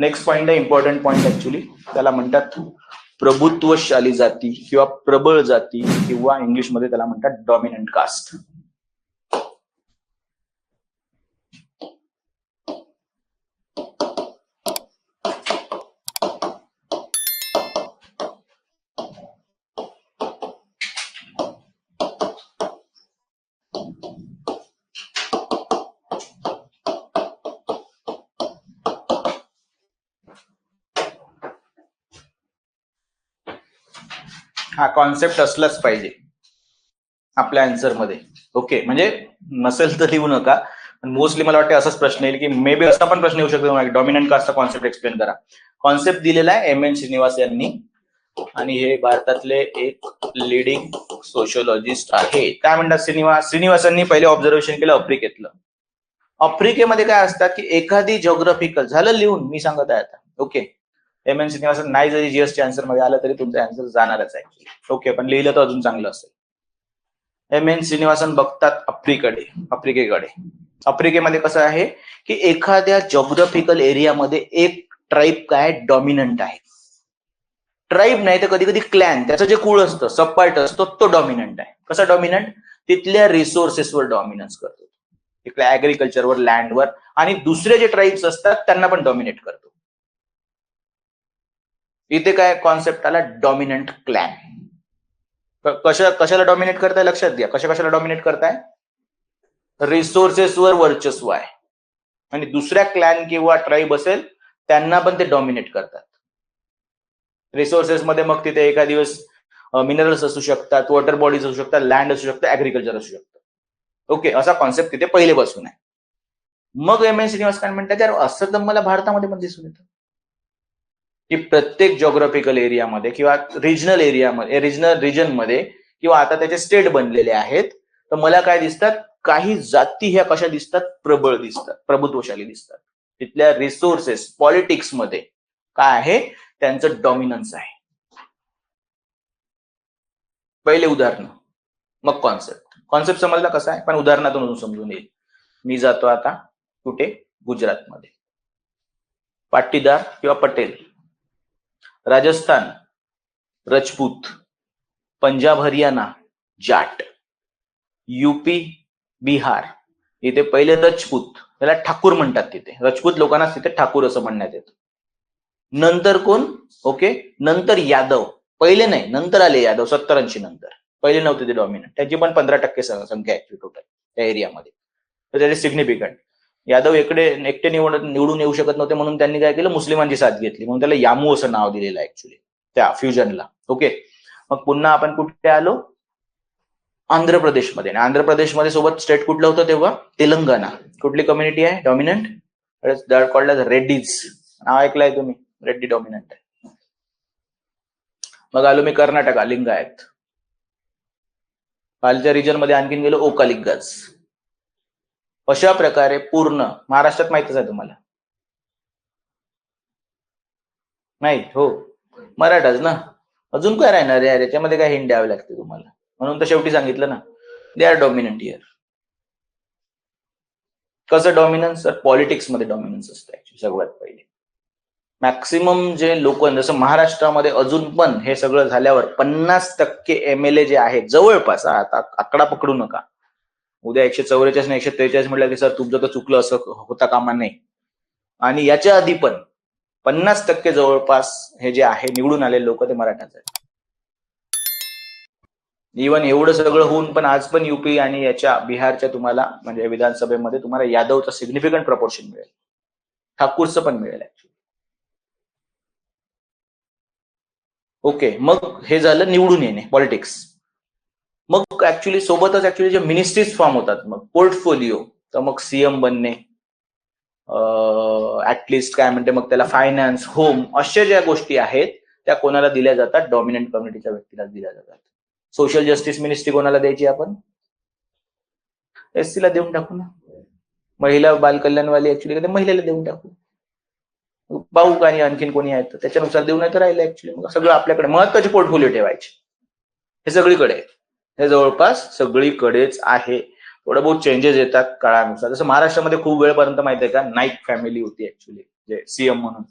Next point आहे important point actually त्याला म्हणतात प्रभुत्वशाली जाती किंवा प्रबळ जाती किंवा इंग्लिशमध्ये त्याला म्हणतात डॉमिनंट कास्ट हा कॉन्सेप्ट असलाच पाहिजे. आपल्या आन्सरमध्ये. ओके म्हणजे नसेल तर लिहू नका. पण मोस्टली मला वाटतं असाच प्रश्न येईल की मे बी असा पण प्रश्न येऊ शकतो डॉमिनंट कास्टचा कॉन्सेप्ट एक्सप्लेन करा. कॉन्सेप्ट दिलेला आहे एम एन श्रीनिवास यांनी. आणि हे भारतातले एक लिडिंग सोशिओलॉजिस्ट आहे. काय म्हणतात श्रीनिवास श्रीनिवासांनी पहिले ऑब्झर्वेशन केलं आफ्रिकेतलं. आफ्रिकेमध्ये काय असतात की एखादी जॉग्राफिकल झालं लिहून मी सांगत आहे आता. ओके एम एन श्रीनिवासन नाही जरी जीएसटी आन्सरमध्ये आलं तरी तुमचा आन्सर जाणारच आहे. ओके पण लिहिलं तर अजून चांगलं असेल. एम एन श्रीनिवासन बघतात आफ्रिकेकडे आफ्रिकेकडे. आफ्रिकेमध्ये कसं आहे की एखाद्या जॉग्राफिकल एरियामध्ये एक ट्राईब काय डॉमिनंट आहे. ट्राईब नाही तर कधी कधी क्लॅन त्याचं जे कुळ असतं सबपार्ट असतो तो डॉमिनंट आहे. कसा डॉमिनंट तिथल्या रिसोर्सेसवर डॉमिनन्स करतो. तिथल्या ऍग्रिकल्चरवर लँडवर आणि दुसरे जे ट्राईब्स असतात त्यांना पण डॉमिनेट करतो. इथे काय कॉन्सेप्ट आला? डॉमिनंट क्लॅन कशा कशाला डॉमिनेट करताय? लक्षात घ्या. कशा कशाला डॉमिनेट करताय? रिसोर्सेसवर वर्चस्व आहे. आणि दुसऱ्या क्लॅन किंवा ट्राईब असेल त्यांना पण ते डॉमिनेट करतात. रिसोर्सेस मध्ये मग तिथे एका दिवस मिनरल्स असू शकतात वॉटर बॉडीज असू शकतात लँड असू शकतं ऍग्रिकल्चर असू शकतं. ओके असा कॉन्सेप्ट तिथे पहिलेपासून आहे. मग एम एन श्रीनिवास काय म्हणतात असं तर मला भारतामध्ये पण दिसून येतं. की प्रत्येक जॉग्राफिकल एरियामध्ये किंवा रिजनल एरियामध्ये रिजनल रिजनमध्ये किंवा आता त्याचे स्टेट बनलेले आहेत तर मला काय दिसतात? काही जाती ह्या कशा दिसतात? प्रबळ दिसतात प्रभुत्वशाली दिसतात. तिथल्या रिसोर्सेस पॉलिटिक्समध्ये काय आहे? त्यांचं डॉमिनन्स आहे. पहिले उदाहरण. मग कॉन्सेप्ट कॉन्सेप्ट समजला कसा आहे? पण उदाहरणातून समजून येईल. मी जातो आता कुठे? गुजरातमध्ये. पाटीदार किंवा पटेल? राजस्थान रजपूत पंजाब हरियाणा जाट युपी बिहार इथे पहिले रजपूत त्याला ठाकूर म्हणतात तिथे. रजपूत लोकांना तिथे ठाकूर असं म्हणण्यात येतं. नंतर कोण? ओके? नंतर यादव. पहिले नाही नंतर आले यादव सत्तर ऐंशी नंतर. पहिले नव्हते ते डॉमिनंट त्याची पण पंधरा टक्के संख्या आहे टोटल त्या एरियामध्ये तर त्याचे सिग्निफिकंट यादव एकडे एकटे निवड निवडून येऊ शकत नव्हते म्हणून त्यांनी काय केलं? मुस्लिमांची साथ घेतली. म्हणून त्याला यामू असं नाव दिलेलं ऍक्च्युली त्या फ्युजनला ओके मग पुन्हा आपण कुठे आलो? आंध्र प्रदेशमध्ये आंध्र प्रदेशमध्ये सोबत स्टेट कुठलं होतं तेव्हा? तेलंगणा. कुठली कम्युनिटी आहे? डॉमिनंट कॉल्ड रेड्डीज नाव ऐकलंय तुम्ही? रेड्डी डॉमिनंट आहे. मग आलो मी कर्नाटका लिंगायत. कालच्या रिजनमध्ये आणखीन गेलो ओकालिंगाज. अशा प्रकारे पूर्ण महाराष्ट्रात माहितच आहे तुम्हाला. नाही हो. मराठाच ना? अजून काय राहणार यार? याच्यामध्ये काय हिंड द्यावे लागते तुम्हाला? म्हणून तर शेवटी सांगितलं ना. दे आर डॉमिनंट इयर कसं डॉमिनन्स तर पॉलिटिक्समध्ये डॉमिनन्स असतं ऍक्च्युली सगळ्यात पहिले. मॅक्सिमम जे लोक जसं महाराष्ट्रामध्ये अजून पण हे सगळं झाल्यावर पन्नास टक्के एम एल ए जे आहेत जवळपास आता आकडा पकडू नका. उद्या एकशे चौवेचाळीस आणि एकशे त्रेचाळीस म्हटलं की सर तुमचं तर चुकलं असं होता कामा नाही आणि याच्या आधी पण पन्नास टक्के जवळपास हे जे आहे निवडून आलेले लोक ते मराठाच आहेत. इवन एवढं सगळं होऊन पण आज पण युपी आणि याच्या बिहारच्या तुम्हाला म्हणजे विधानसभेमध्ये तुम्हाला यादवचं सिग्निफिकंट प्रपोर्शन मिळेल. ठाकूरचं पण मिळेल ऍक्च्युली ओके मग हे झालं निवडून येणे पॉलिटिक्स मग ऍक्च्युली सोबतच ऍक्च्युली जे मिनिस्ट्रीज फॉर्म होतात मग पोर्टफोलिओ तर मग सीएम बनणे ऍटलिस्ट काय म्हणते मग त्याला फायनान्स होम अशा ज्या गोष्टी आहेत त्या कोणाला दिल्या जातात? डॉमिनंट कम्युनिटीच्या व्यक्तीला दिल्या जातात. सोशल जस्टिस मिनिस्ट्री कोणाला द्यायची आपण? एस ला देऊन टाकू ना. महिला बालकल्याणवाली ऍक्च्युली महिलेला देऊन टाकू. भाऊ आणि आणखीन कोणी आहेत त्याच्यानुसार देऊन तर राहिलं ऍक्च्युली मग सगळं आपल्याकडे महत्त्वाचे पोर्टफोलिओ ठेवायचे. हे सगळीकडे. हे जवळपास सगळीकडेच आहे. थोडं बहुत चेंजेस येतात काळानुसार. जसं महाराष्ट्रामध्ये खूप वेळपर्यंत माहिती आहे का नाईक फॅमिली होती ऍक्च्युली जे सीएम म्हणून.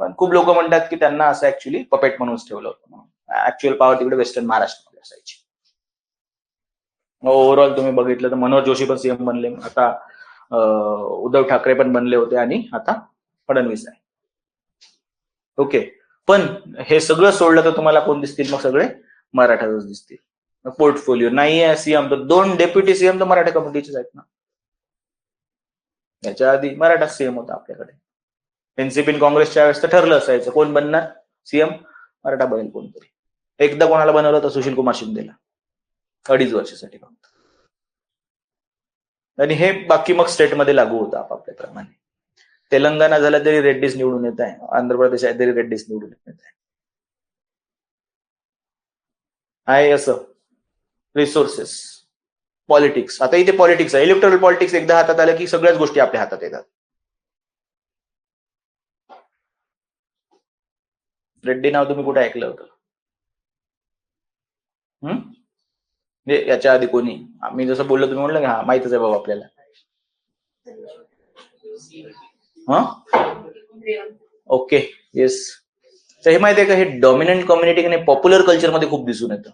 पण खूप लोक म्हणतात की त्यांना असं ऍक्च्युली पपेट म्हणूनच ठेवलं होतं ऍक्च्युअल पॉवर तिकडे वेस्टर्न महाराष्ट्रामध्ये असायची. ओव्हरऑल तुम्ही बघितलं तर मनोहर जोशी पण सीएम बनले. आता उद्धव ठाकरे पण बनले होते आणि आता फडणवीस आहे. ओके पण हे सगळं सोडलं तर तुम्हाला कोण दिसतील? मग सगळे मराठाच दिसतील. पोर्टफोलिओ. नाही आहे सीएम तर दोन डेप्युटी सीएम तर मराठा कमिटीचेच आहेत ना. याच्या आधी मराठा सीएम होता आपल्याकडे. एनसीपी काँग्रेसच्या वेळेस तर ठरलं असायचं कोण बनणार सीएम मराठा बनेल कोणतरी. एकदा कोणाला बनवलं तर सुशील कुमार शिंदेला. अडीच वर्षासाठी फक्त. आणि हे बाकी मग स्टेटमध्ये लागू होतं आपापल्याप्रमाणे तेलंगणा झाला तरी रेड्डीज निवडून येत आहे. आंध्र प्रदेश आहे तरी रेड्डीज निवडून येत आहे. आहे असं. रिसोर्सेस पॉलिटिक्स आता इथे पॉलिटिक्स आहे. इलेक्ट्रल पॉलिटिक्स एकदा हातात आलं की सगळ्याच गोष्टी आपल्या हातात येतात. रेड्डी नाव तुम्ही कुठे ऐकलं होतं? हम्म? याच्या आधी कोणी? मी जसं बोललो तुम्ही म्हणलं की हा माहितच आहे बाबा आपल्याला. ओके येस तर हे माहिती आहे का? हे डॉमिनंट कम्युनिटी आणि पॉप्युलर कल्चरमध्ये खूप दिसून येतं.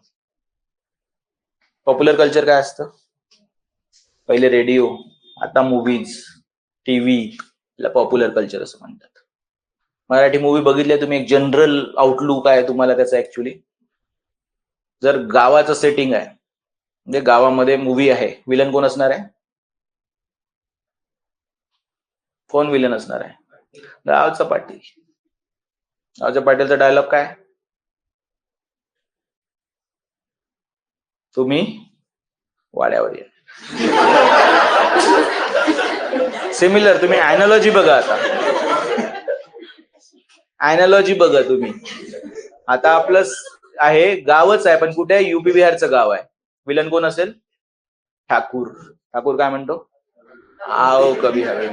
पॉप्युलर कल्चर काय असतं? पहिले रेडिओ आता मूवीज टीव्ही पॉप्युलर कल्चर असं म्हणतात. मराठी मूवी बघितल्या तुम्ही एक जनरल आउटलुक आहे तुम्हाला त्याचा ऍक्च्युली जर गावाचं सेटिंग आहे म्हणजे गावामध्ये मूवी आहे विलन कोण असणार आहे? कोण विलन असणार आहे? गावचा पाटील. गावच्या पाटीलचा डायलॉग काय? तुम्ही वाड्यावर या. सिमिलर तुम्ही अॅनॉलॉजी बघा आता. अॅनॉलॉजी बघा तुम्ही. आता आपलं आहे गावच आहे पण कुठे? आहे युपी बिहारचं गाव आहे. विलन कोण असेल? ठाकूर. ठाकूर काय म्हणतो? आओ कभी हवे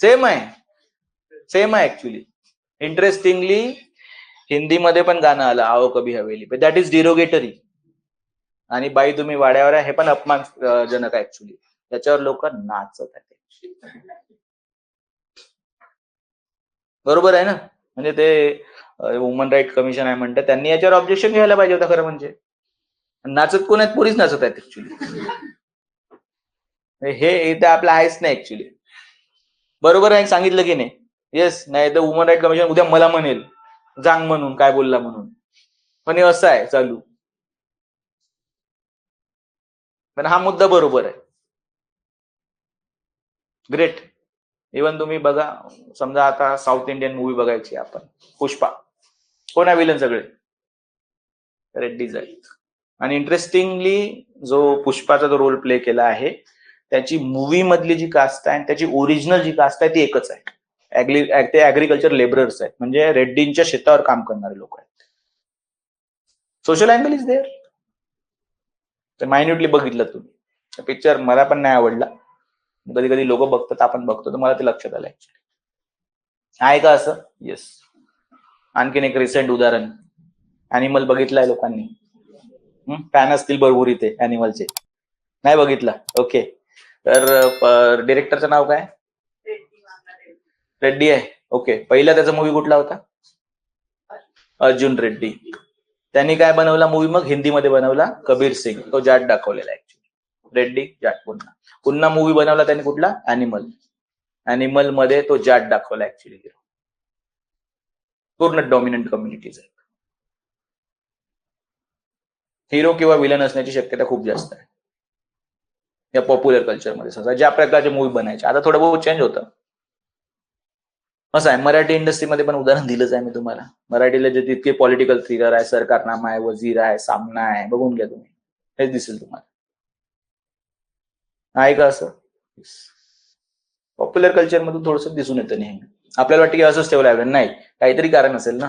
सेम आहे. सेम आहे ऍक्च्युली इंटरेस्टिंगली हिंदीमध्ये पण गाणं आलं आओ कभी हवेली. दॅट इज डिरोगेटरी आणि बाई तुम्ही वाड्यावर आहे हे पण अपमानजनक आहे ऍक्च्युली त्याच्यावर लोक नाचत आहेत. बरोबर आहे ना? म्हणजे ते वुमन राईट कमिशन आहे म्हणतात. त्यांनी याच्यावर ऑब्जेक्शन घ्यायला पाहिजे होतं खरं म्हणजे. नाचत कोण आहेत? पोरीच नाचत आहेत ऍक्च्युली हे इथे आपलं आहेच नाही ऍक्च्युली बरोबर आहे? सांगितलं की नाही? येस नाही तर वुमन राईट कमिशन उद्या मला म्हणेल. जांग म्हणून काय बोलला म्हणून. पण हे असं आहे चालू. पण हा मुद्दा बरोबर आहे. ग्रेट इवन तुम्ही बघा समजा आता साऊथ इंडियन मूवी बघायची आपण. पुष्पा. कोण आहे विलन सगळे? रेड्डीज आहेत आणि इंटरेस्टिंगली जो पुष्पाचा जो रोल प्ले केला आहे त्याची मूवी मधली जी कास्ट आहे त्याची ओरिजिनल जी कास्ट आहे ती एकच आहे. ते अॅग्रिकल्चर लेबरर्स आहेत. म्हणजे रेड्डींच्या शेतावर काम करणारे लोक आहेत. सोशल अँगल इज देअर तर मायन्युटली बघितलं तुम्ही. पिक्चर मला पण नाही आवडला. कधी कधी लोक बघतात आपण बघतो. तर मला ते लक्षात आलं ऍक्च्युली आहे का असं? येस आणखीन एक रिसेंट उदाहरण. अॅनिमल बघितलंय लोकांनी. फॅन असतील भरपूर इथे अॅनिमलचे नाही बघितलं? ओके तर डिरेक्टरचं नाव काय? रेड्डी आहे. ओके पहिला त्याचा मूवी कुठला होता? अर्जुन रेड्डी. त्यांनी काय बनवला मूवी मग हिंदीमध्ये बनवला कबीर सिंग. तो जाट दाखवलेला ऍक्च्युली रेड्डी जाट पुन्हा. पुन्हा मूवी बनवला त्यांनी कुठला? अॅनिमल अॅनिमलमध्ये तो जाट दाखवला ऍक्च्युली हिरो पूर्ण डॉमिनंट कम्युनिटीज आहे हिरो किंवा विलन असण्याची शक्यता खूप जास्त आहे. या पॉप्युलर कल्चरमध्ये सहसा ज्या प्रकारचे मूवी बनायचे. आता थोडं बहुत चेंज होतं. असं आहे मराठी इंडस्ट्रीमध्ये पण उदाहरण दिलंच आहे मी तुम्हाला. मराठीला जे तितके पॉलिटिकल थ्रिलर आहे सरकारनामा आहे वजीर आहे सामना आहे बघून घ्या तुम्ही. हेच दिसेल तुम्हाला. आहे का असं? पॉप्युलर कल्चर मधून थोडस दिसून येतं नेहमी. आपल्याला वाटतं की असंच ठेवलं आहे नाही. काहीतरी कारण असेल ना.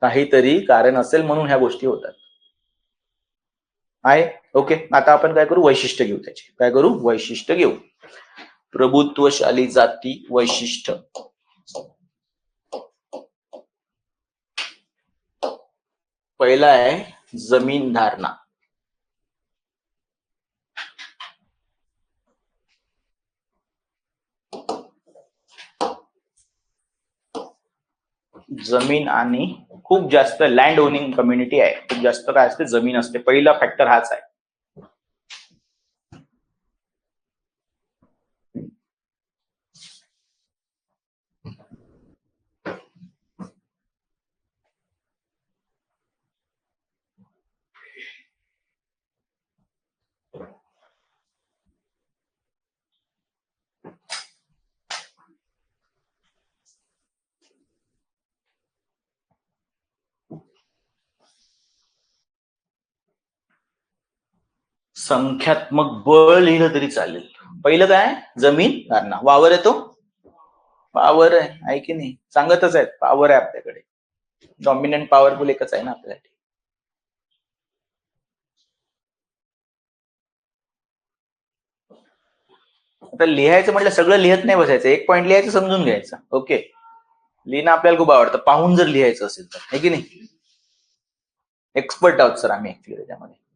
काहीतरी कारण असेल म्हणून ह्या गोष्टी होतात. आहे? ओके आता आपण काय करू? वैशिष्ट्य घेऊ त्याचे. काय करू? वैशिष्ट्य घेऊ. प्रभुत्वशाली जाती वैशिष्ट्य. पहिला आहे जमीन धारणा. जमीन आणि खूप जास्त लँड ओनिंग कम्युनिटी आहे. खूप जास्त काय असते? जमीन असते. पहिला फॅक्टर हाच आहे. संख्यात्मक बळ लिहिलं तरी चालेल. पहिलं काय? जमीन धारणा. वावर येतो? पावर आहे. आहे की नाही? सांगतच आहेत. पॉवर आहे आपल्याकडे. डॉमिनंट पॉवरफुल एकच आहे ना आपल्यासाठी. आता लिहायचं म्हटलं सगळं लिहत नाही बसायचं. एक पॉईंट लिहायचं समजून घ्यायचं. ओके लिहिणं आपल्याला खूप आवडतं. पाहून जर लिहायचं असेल तर. आहे की नाही? एक्सपर्ट आहोत सर आम्ही ऍक्च्युली त्याच्यामध्ये.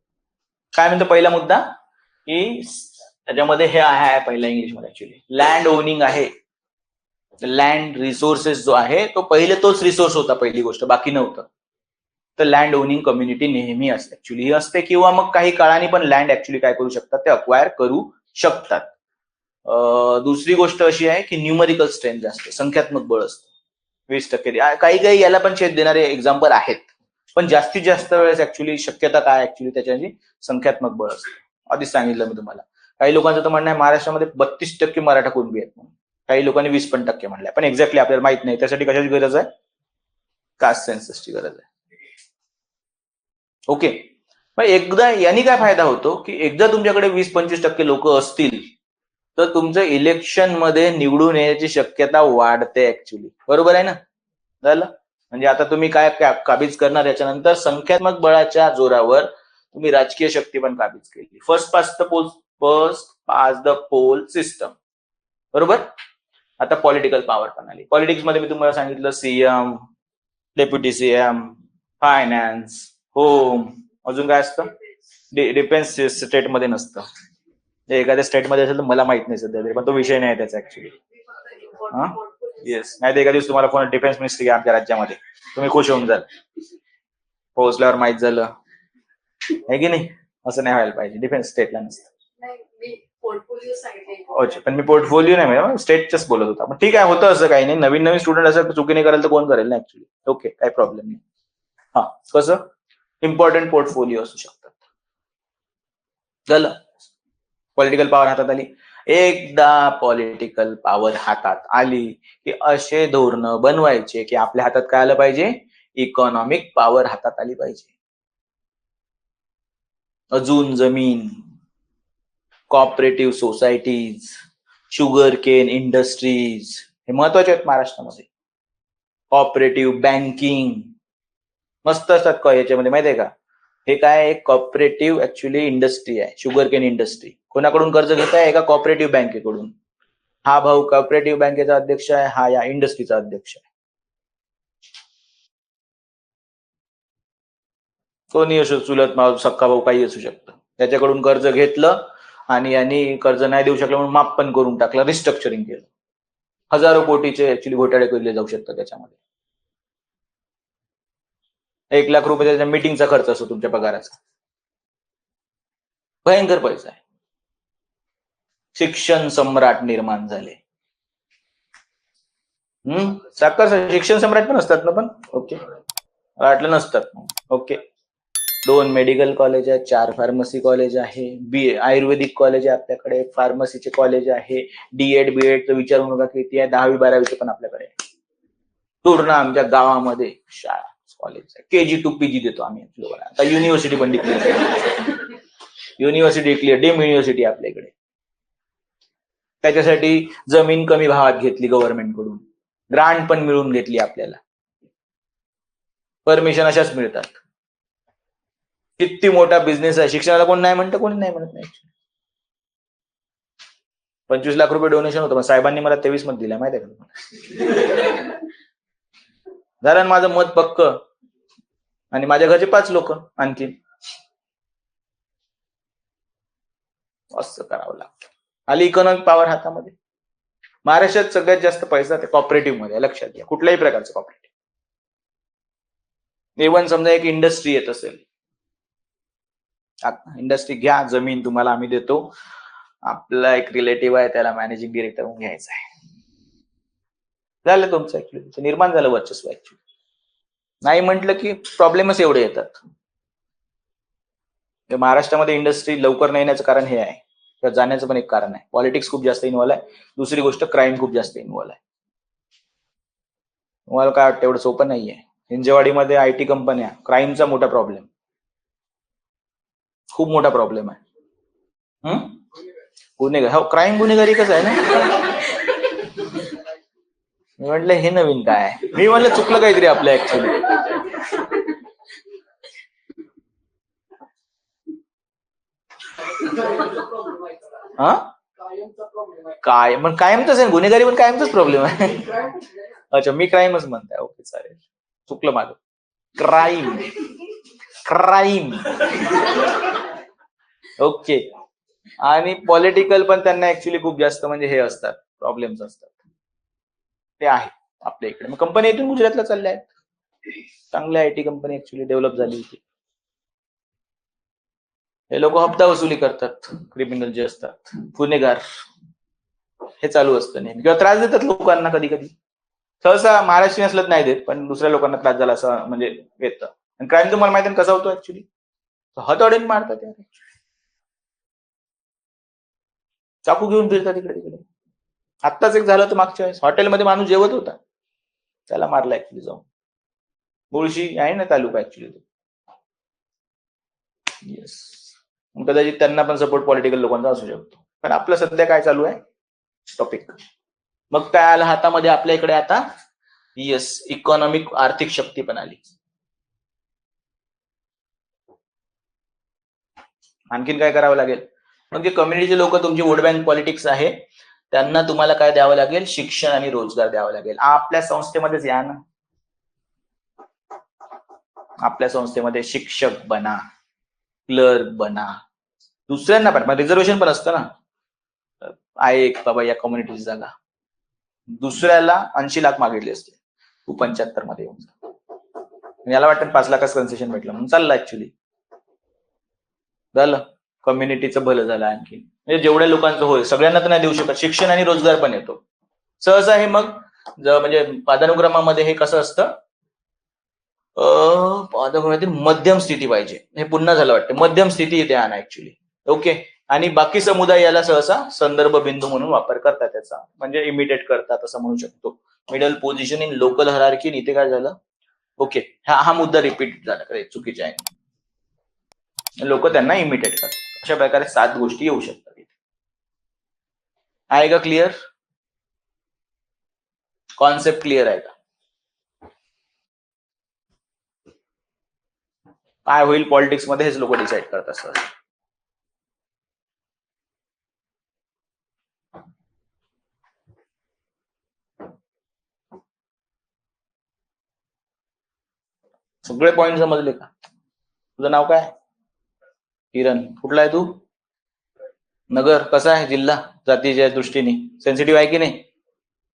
काय म्हणतो पहिला मुद्दा? की त्याच्यामध्ये हे आहे पहिला इंग्लिशमध्ये ऍक्च्युली लँड ओनिंग आहे. लँड रिसोर्सेस जो आहे तो पहिले तोच रिसोर्स होता पहिली गोष्ट. बाकी नव्हतं. तर लँड ओनिंग कम्युनिटी नेहमी असते. ऍक्च्युली ही असते किंवा मग काही काळाने पण लँड ऍक्च्युली काय करू शकतात? ते अक्वायर करू शकतात. दुसरी गोष्ट अशी आहे की न्यूमरिकल स्ट्रेंथ जास्त. संख्यात्मक बळ असतं. वीस टक्के. काही काही याला पण छेद देणारे एक्झाम्पल आहेत. पण जास्तीत जास्त वेळेस ऍक्च्युली शक्यता काय ऍक्च्युली त्याच्याची संख्यात्मक बळ असतं. आधीच सांगितलं मी तुम्हाला. काही लोकांचं तर म्हणणं आहे महाराष्ट्रामध्ये बत्तीस टक्के मराठा कुणबी आहेत म्हणून. काही लोकांनी वीस पण टक्के म्हणलंय पण एक्झॅक्टली आपल्याला माहीत नाही. त्यासाठी कशाची गरज आहे? कास्ट सेन्ससची गरज आहे. ओके मग एकदा यांनी काय फायदा होतो? की एकदा तुमच्याकडे वीस पंचवीस टक्के लोक असतील तर तुमचं इलेक्शनमध्ये निवडून येण्याची शक्यता वाढते ऍक्च्युली बरोबर आहे ना? झालं? म्हणजे आता तुम्ही काय काबीज करणार याच्यानंतर संख्यात्मक बळाच्या जोरावर तुम्ही राजकीय शक्ती पण काबीज केली. First past the pole first past the pole system बरोबर? आता पॉलिटिकल पॉवर पण आली. पॉलिटिक्समध्ये मी तुम्हाला सांगितलं CM deputy CM finance home अजून काय असतं? डिफेन्स स्टेटमध्ये नसतं. जे एखाद्या स्टेटमध्ये असेल तर मला माहीत नाही सध्या तरी पण तो विषय नाही त्याचा ऍक्च्युली येस नाही तर एका दिवस तुम्हाला कोण डिफेन्स मिनिस्ट्री आहे आमच्या राज्यामध्ये. तुम्ही खुश होऊन जाल. पोहोचल्यावर माहीत झालं. आहे की नाही? असं नाही व्हायला पाहिजे. डिफेन्स स्टेटला नसतं. पण मी पोर्टफोलिओ नाही म्हणजे स्टेटच्याच बोलत होता. पण ठीक आहे होतं असं काही नाही. नवीन नवीन स्टुडंट असं चुकीने करेल तर कोण करेल ना ऍक्च्युली ओके काही प्रॉब्लेम नाही. हा कसं? इम्पॉर्टंट पोर्टफोलिओ असू शकतात. झालं. पॉलिटिकल पॉवर हातात आली. एकदा पॉलिटिकल पॉवर हातात आली की असे धोरणं बनवायचे की आपल्या हातात काय आलं पाहिजे? इकॉनॉमिक पॉवर हातात आली पाहिजे. अजून जमीन cooperative societies sugar cane industries हे महत्त्वाचे आहेत महाराष्ट्रामध्ये. कॉपरेटिव्ह बँकिंग मस्त असतात का याच्यामध्ये माहिती आहे का? हे काय एक कॉपरेटिव्ह ऍक्च्युली इंडस्ट्री आहे. शुगर केन इंडस्ट्री कोणाकडून कर्ज घेत आहे एका कॉपरेटिव्ह बँकेकडून हा भाऊ कॉपरेटिव्ह बँकेचा अध्यक्ष आहे. हा या इंडस्ट्रीचा अध्यक्ष आहे. कोणी असो चुलत माव सक्का भाऊ काही असू शकतं. त्याच्याकडून कर्ज घेतलं आणि यांनी कर्ज नाही देऊ शकलं म्हणून माप पण करून टाकलं. रिस्ट्रक्चरिंग केलं. हजारो कोटीचे ऍक्च्युली घोटाळे केले जाऊ शकतात त्याच्यामध्ये. एक लाख रुपये त्याच्या मीटिंगचा खर्च असतो तुमच्या पगाराचा. भयंकर पैसा आहे. शिक्षण सम्राट निर्माण झाले. हम्म? साखर शिक्षण सम्राट पण असतात ना पण? ओके. वाटलं नसतात. ओके. दोन मेडिकल कॉलेज आहे चार फार्मसी कॉलेज आहे बी आयुर्वेदिक कॉलेज आहे आपल्याकडे फार्मसीचे कॉलेज आहे डीएड बीएड विचारू नका किती आहे दहावी बारावीचे पण आपल्याकडे पूर्ण आमच्या गावामध्ये शाळा. कॉलेज आहे. के जी टू पीजी देतो आम्ही लोकांना आता युनिव्हर्सिटी पण declare university declare deemed university आपल्याकडे. त्याच्यासाठी जमीन कमी भावात घेतली गव्हर्नमेंटकडून. ग्रांट पण मिळून घेतली आपल्याला. परमिशन अशाच मिळतात. किती मोठा बिझनेस आहे. शिक्षणाला कोण नाही म्हणतं कोणी नाही म्हणत नाही. पंचवीस लाख रुपये डोनेशन होतं पण साहेबांनी मला तेवीस मत दिल्या माहिती आहे का झालं माझं मत पक्क. आणि माझ्या घरचे पाच लोक आणखी. असं करावं लागतं. आली इकॉनॉमिक पॉवर हातामध्ये. महाराष्ट्रात सगळ्यात जास्त पैसा ते कॉपरेटिव्हमध्ये लक्षात घ्या. कुठल्याही प्रकारचं कॉपरेटिव्ह इव्हन समजा एक इंडस्ट्री येत असेल. इंडस्ट्री घ्या जमीन तुम्हाला आम्ही देतो. आपला एक रिलेटिव्ह आहे त्याला मॅनेजिंग डिरेक्टर म्हणून घ्यायचा आहे. झालं तुमचं ऍक्च्युली निर्माण झालं वर्चस्व ऍक्च्युली नाही म्हटलं की प्रॉब्लेमच एवढे येतात. महाराष्ट्रामध्ये इंडस्ट्री लवकर नाही येण्याचं कारण हे आहे. तर जाण्याचं पण एक कारण आहे. पॉलिटिक्स खूप जास्त इन्व्हॉल्व आहे. दुसरी गोष्ट क्राईम खूप जास्त इन्व्हॉल्व आहे. तुम्हाला काय वाटतं? एवढं सोपं नाहीये. हिंजेवाडीमध्ये आय टी कंपन्या क्राईमचा मोठा प्रॉब्लेम खूप मोठा प्रॉब्लेम आहे. गुन्हेगार. हो क्राईम गुन्हेगारी कसं आहे ना? मी म्हटलं हे नवीन काय? मी म्हणलं चुकलं काहीतरी आपल्या ऍक्च्युली हा? काय? मग कायमच आहे गुन्हेगारी पण कायमचाच प्रॉब्लेम आहे. अच्छा मी क्राईमच म्हणताय. ओके चालेल. चुकलं माझं. क्राईम क्राईम ओके आणि पॉलिटिकल पण त्यांना ऍक्च्युली खूप जास्त म्हणजे हे असतात प्रॉब्लेम्स असतात. ते आहे आपल्या इकडे. मग कंपनी इथून गुजरातला चालल्या आहेत. चांगल्या I T company actually develop झाली होती हे लोक हप्ता वसुली करतात क्रिमिनल जे असतात. गुन्हेगार. हे चालू असतं नेहमी. किंवा त्रास देतात लोकांना कधी कधी सहसा महाराष्ट्रीयन असलत नाही देत पण दुसऱ्या लोकांना त्रास झाला असं म्हणजे येतं. आणि क्राईम तुम्हाला माहिती आहे ना कसा होतो ऍक्च्युली हतोडीने मारतात चाकू घेऊन फिरतात इकडे तिकडे आत्ताच एक झालं तर मागच्या वेळेस. हॉटेलमध्ये माणूस जेवत होता. त्याला मारला ऍक्च्युली जाऊन. मुळशी आहे ना तालुका ऍक्च्युली येस कदाचित त्यांना पण सपोर्ट पॉलिटिकल लोकांचा असू शकतो. पण आपलं सध्या काय चालू आहे? टॉपिक मग काय आलं हातामध्ये? आपल्या इकडे आता येस इकॉनॉमिक आर्थिक शक्ती पण आली. आणखीन काय करावं लागेल? मग जे कम्युनिटीचे लोक तुमची वोट बँक पॉलिटिक्स आहे. त्यांना तुम्हाला काय द्यावं लागेल? शिक्षण आणि रोजगार द्यावा लागेल. आपल्या संस्थेमध्येच या ना. आपल्या संस्थेमध्ये शिक्षक बना क्लर्क बना. दुसऱ्यांना पण रिझर्वेशन पण असतं ना. आहे एक बाबा या कम्युनिटीची जागा. दुसऱ्याला ऐंशी लाख मागितली असते. तू पंच्याहत्तरमध्ये येऊन जा. याला वाटतं पाच लाखच कन्सेशन भेटलं म्हणून चाललं ऍक्च्युली झालं. कम्युनिटीचं भलं झालं आणखी म्हणजे जेवढ्या लोकांचं होय सगळ्यांना तर नाही देऊ शकत. शिक्षण आणि रोजगार पण येतो. सहसा हे मग म्हणजे पादानुक्रमामध्ये हे कसं असतं? पादानुक्रमातील मध्यम स्थिती पाहिजे. हे पुन्हा झालं वाटतं. मध्यम स्थिती इथे आणा ऍक्च्युली ओके आणि बाकी समुदाय याला सहसा संदर्भ बिंदू म्हणून वापर करतात त्याचा. म्हणजे इमिटेट करतात असं म्हणू शकतो. Middle position in local hierarchy इथे काय झालं? ओके हा हा मुद्दा रिपीट झाला. चुकीचा आहे. लोक त्यांना इमिटेट करतात. अशा प्रकारे सात गोष्टी येऊ शकतात. आएगा आहे का क्लिअर कॉन्सेप्ट क्लिअर आहे का काय होईल पॉलिटिक्समध्ये हेच लोक डिसाईड करतात सर सगळे पॉइंट समजले का? तुझं नाव काय? किरण. कुठला आहे तू? नगर कसा आहे जिल्हा जातीच्या दृष्टीने? सेन्सिटिव्ह आहे की नाही?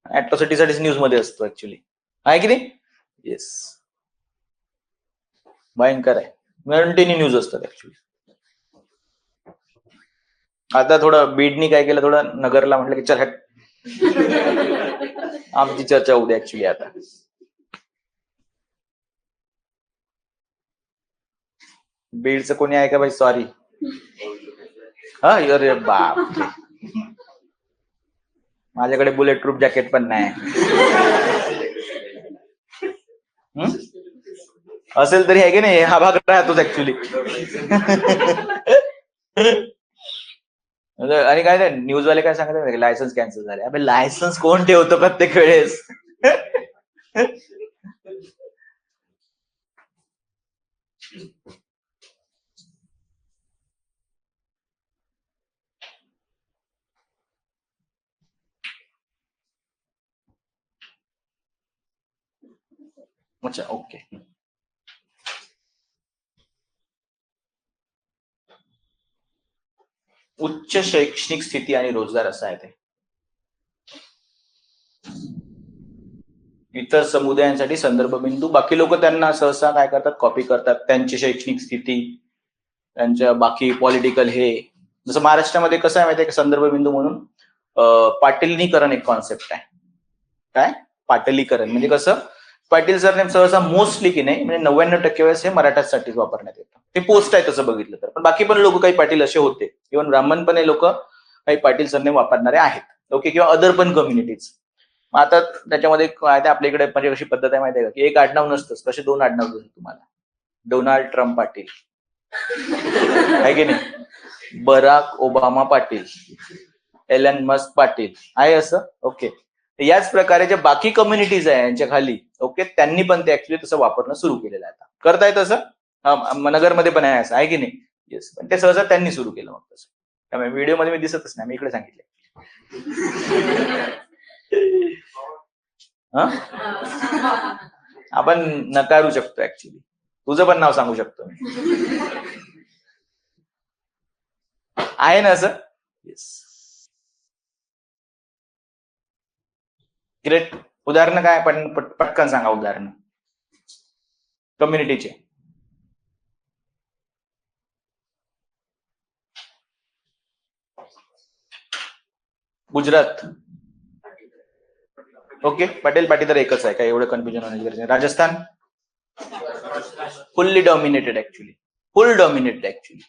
ऍट्रॉसिटीसाठीच न्यूजमध्ये असतो ऍक्च्युली आहे की नाही? येस भयंकर आहे. कंटिन्यू न्यूज असतात ऍक्च्युली आता थोडं बीडनी काय केलं थोडं नगरला म्हटलं की चल आमची चर्चा उद्या ऍक्च्युली आता. बीडचं कोणी आहे का भाई? सॉरी अरे बाप माझ्याकडे बुलेट प्रूफ जॅकेट पण नाही. असेल तरी आहे की नाही? हा भाग राहतोच ऍक्च्युली म्हणजे आणि काय नाही न्यूज वाले काय सांगतात लायसन्स कॅन्सल झाले. अबे लायसन्स कोण ठेवतो प्रत्येक वेळेस? अच्छा ओके उच्च शैक्षणिक स्थिती आणि रोजगार असा आहे ते. इतर समुदायांसाठी संदर्भ बिंदू बाकी लोक त्यांना सहसा काय करतात? कॉपी करतात. त्यांची शैक्षणिक स्थिती त्यांच्या बाकी पॉलिटिकल हे. जसं महाराष्ट्रामध्ये कसं आहे माहिती आहे संदर्भ बिंदू म्हणून अं, पाटीलनीकरण एक कॉन्सेप्ट आहे. काय? पाटलीकरण. म्हणजे कसं? पाटील सरनेम सहसा मोस्टली की नाही म्हणजे नव्याण्णव टक्के वेळेस हे मराठासाठीच वापरण्यात येतं. ते पोस्ट आहे तसं बघितलं तर. पण बाकी पण लोक काही पाटील असे होते. इव्हन ब्राह्मण पण हे लोक काही पाटील सरनेम वापरणारे आहेत. ओके किंवा अदर पण कम्युनिटीज मग आता त्याच्यामध्ये काय आपल्या इकडे म्हणजे कशी पद्धत आहे माहिती आहे का? की एक आडनाव नसतंच. कसे दोन आडनाव देतात तुम्हाला? Donald Trump Patil. आहे की नाही? Barack Obama Patil. Elon Musk Patil. आहे असं? ओके याच प्रकारे ज्या बाकी कम्युनिटीज आहे यांच्या खाली ओके त्यांनी पण ते ऍक्च्युली तसं वापरणं सुरू केलेलं आहे आता. करताय तसं? अं, नगरमध्ये पण आहे असं आहे की नाही? येस पण ते सहसा त्यांनी सुरू केलं मग तसं. त्यामुळे व्हिडिओमध्ये मी दिसतच नाही मी इकडे सांगितले आपण नकारू शकतो ऍक्च्युली तुझं पण नाव सांगू शकतो मी. आहे ना असं? येस ग्रेट उदाहरण काय पण पटकन सांगा उदाहरण. कम्युनिटीचे गुजरात. ओके. पटेल पाटी तर एकच आहे. काय एवढं कन्फ्युजन होण्याची गरज नाही. Rajasthan? Fully dominated actually full dominated actually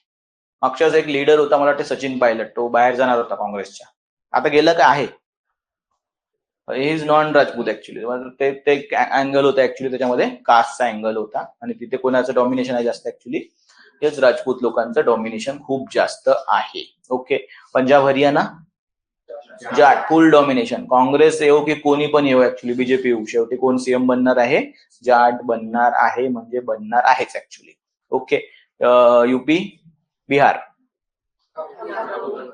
मागच्या एक लीडर होता मला वाटतं सचिन पायलट. तो बाहेर जाणार होता काँग्रेसच्या. आता गेलं का आहे? इज नॉन राजपूत ऍक्च्युली ते ते अँगल होता ऍक्च्युली त्याच्यामध्ये कास्टचा अँगल होता. आणि तिथे कोणाचं डॉमिनेशन आहे जास्त ऍक्च्युली हेच राजपूत लोकांचं डॉमिनेशन खूप जास्त आहे. Okay Punjab Haryana? Jat full domination Congress येऊ की कोणी पण येऊ ऍक्च्युली बीजेपी येऊ. शेवटी कोण सीएम बनणार आहे? जाट बनणार आहे म्हणजे बनणार आहेच actually okay UP Bihar.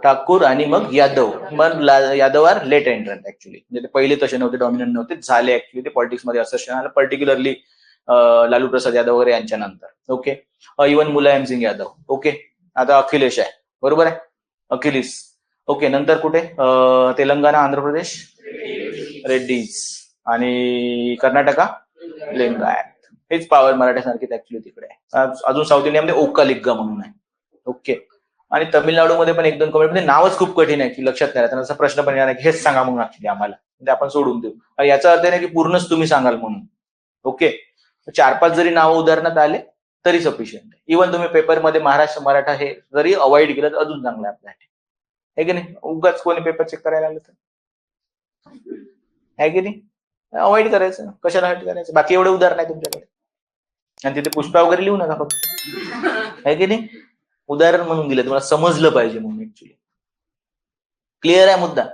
Thakur आणि मग यादव. मग Yadav are late entrant actually म्हणजे ते पहिले तसे नव्हते डॉमिनंट नव्हते झाले ऍक्च्युली ते पॉलिटिक्समध्ये असं आलं पर्टिक्युलरली लालू प्रसाद यादव वगैरे यांच्या नंतर okay even Mulayam Singh Yadav. Okay आता अखिलेश आहे. बरोबर आहे? अखिलेश. ओके नंतर कुठे? तेलंगणा आंध्र प्रदेश? रेड्डीज. आणि कर्नाटका? लिंगायत हेच पॉवर मराठ्यासारखीच ऍक्च्युली तिकडे आहे. अजून साऊथ इंडियामध्ये ओका लिग्गा म्हणून आहे. ओके आणि तमिळनाडूमध्ये पण एक दोन कम्युनिटी म्हणजे नावच खूप कठीण आहे की लक्षात नाही त्यांना असा प्रश्न पण येणार नाही हेच सांगा म्हणून ऍक्च्युली आम्हाला. म्हणजे आपण सोडून देऊ. आणि याचा अर्थ नाही की पूर्णच तुम्ही सांगाल म्हणून. ओके चार पाच जरी नावं उदाहरणात आले तरी सफिशियंट आहे. इव्हन तुम्ही पेपरमध्ये महाराष्ट्र मराठा हे जरी अवॉइड केलं तर अजून चांगलं आहे आपल्यासाठी. आहे की नाही? उगाच कोणी पेपर चेक करायला आलं तर. आहे की नाही? अवॉइड करायचं. कशाला हट करायचं? बाकी एवढे उदाहरण आहे तुमच्याकडे. आणि तिथे पुष्पा वगैरे लिहू नका फक्त. आहे की नाही? उदाहरण म्हणून दिलं तुम्हाला समजलं पाहिजे म्हणून ऍक्च्युली क्लिअर आहे मुद्दा?